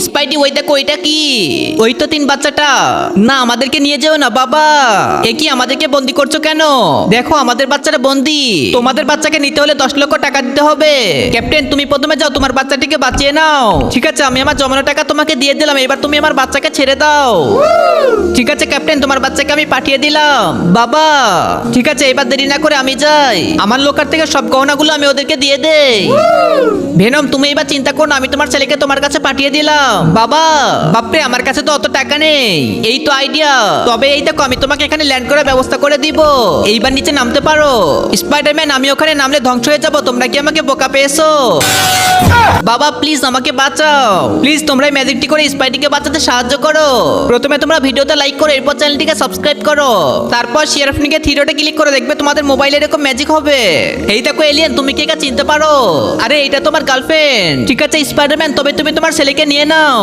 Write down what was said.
Spidey ওই দেখো ওইটা কি? ওই তো তিন বাচ্চাটা। না, আমাদেরকে নিয়ে যেও না, বাবা। এ কি, আমাদেরকে বন্দি করছ কেন? দেখো, আমাদের বাচ্চাটা বন্দি। তোমাদের বাচ্চাকে নিতে হলে দশ লক্ষ টাকা দিতে হবে। ক্যাপ্টেন, তুমি প্রথমে যাও, তোমার বাচ্চাটিকে বাঁচিয়ে নাও। ঠিক আছে, আমি আমার জমানো টাকা তোমাকে দিয়ে দিলাম, এবার তুমি আমার বাচ্চাকে ছেড়ে দাও। ঠিক আছে ক্যাপ্টেন তোমার বাচ্চাকে আমি পাঠিয়ে দিলাম। বাবা, ঠিক আছে, এবার দেরি না করে আমি যাই। আমার লোকার থেকে সব গহনাগুলো আমি ওদেরকে দিয়ে দেই। ভেনম, তুমি এবার চিন্তা করো আমি তোমার ছেলেকে তোমার কাছে পাঠিয়ে দিলাম। বাবা, বাপরে, আমার কাছে তো অত টাকা নেই। এই তো আইডিয়া তবে এই দেখো, আমি তোমাকে এখানে ল্যান্ড করার ব্যবস্থা করে দিব। এইবার নিচে নামতে পারো। স্পাইডারম্যান আমি ওখানে নামলে ধ্বংস হয়ে যাব, তোমরা কি আমাকে বোকা পেয়েছ? বাবা প্লিজ আমাকে বাঁচাও। প্লিজ তোমরা এই ম্যাজিকটি করে স্পাইটিকে বাঁচাতে সাহায্য করো। প্রথমে তোমরা ভিডিওতে লাইক করো, এরপর চ্যানেলটিকে সাবস্ক্রাইব করো। তারপর শেয়ার অপশনকে থ্রিডটে ক্লিক করে দেখবে তোমাদের মোবাইলে এরকম ম্যাজিক হবে। এই দেখো এলিয়েন তুমি কি একা চিনতে পারো? আরে, এটা তোমার গার্লফ্রেন্ড ঠিক আছে স্পাইডারম্যান তবে তুমি তোমার ছেলেকে নিয়ে নাও।